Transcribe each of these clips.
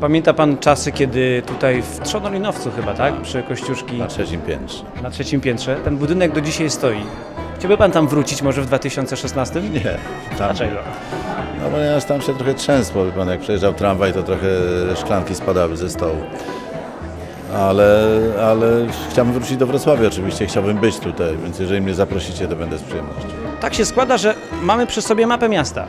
Pamięta pan czasy, kiedy tutaj w Trzonolinowcu chyba, tak? Przy Kościuszki Na trzecim piętrze. na trzecim piętrze. Ten budynek do dzisiaj stoi. Chciałby pan tam wrócić może w 2016? Nie. Tam, Dlaczego? No ponieważ tam się trochę trzęsło, wie pan, jak przejeżdżał tramwaj, to trochę szklanki spadały ze stołu. Ale, ale chciałbym wrócić do Wrocławia oczywiście, chciałbym być tutaj, więc jeżeli mnie zaprosicie, to będę z przyjemnością. Tak się składa, że mamy przy sobie mapę miasta.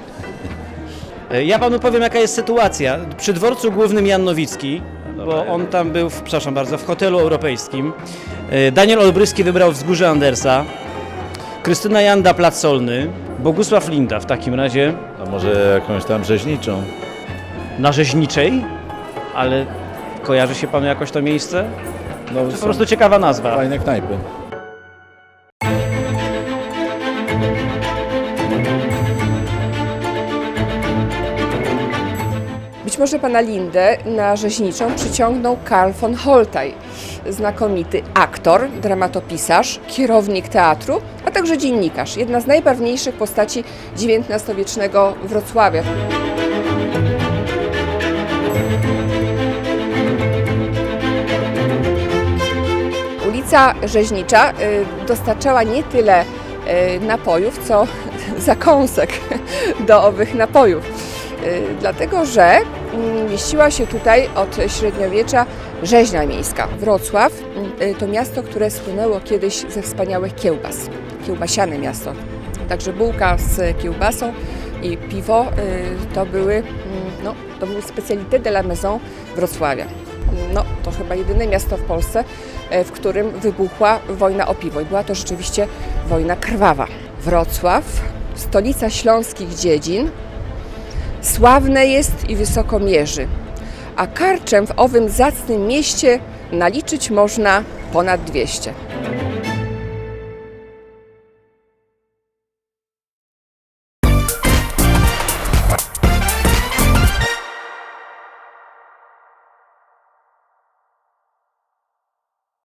E, Ja panu powiem, jaka jest sytuacja. Przy dworcu głównym Jan Nowicki, bo on tam był, w, przepraszam bardzo, w hotelu europejskim. E, Daniel Olbryski wybrał wzgórze Andersa. Krystyna Janda Plac Solny. Bogusław Linda w takim razie A może jakąś tam rzeźniczą? na Rzeźniczej, ale kojarzy się panu jakoś to miejsce? No, To po prostu ciekawa nazwa. fajne knajpy. Być może pana Lindę na rzeźniczą przyciągnął Karl von Holtaj, znakomity aktor, dramatopisarz, kierownik teatru, a także dziennikarz, jedna z najbarwniejszych postaci XIX-wiecznego Wrocławia. Ulica Rzeźnicza y, dostarczała nie tyle y, napojów, co zakąsek do owych napojów. Y, Dlatego, że mm, mieściła się tutaj od średniowiecza rzeźnia miejska. Wrocław y, to miasto, które słynęło kiedyś ze wspaniałych kiełbas. Kiełbasiane miasto. Także bułka z kiełbasą i piwo y, to były, mm, no, to był specalité de la maison Wrocławia. No, to chyba jedyne miasto w Polsce, e, w którym wybuchła wojna o piwo i była to rzeczywiście wojna krwawa. Wrocław, stolica śląskich dziedzin, sławne jest i wysoko mierzy, a karczem w owym zacnym mieście naliczyć można ponad 200.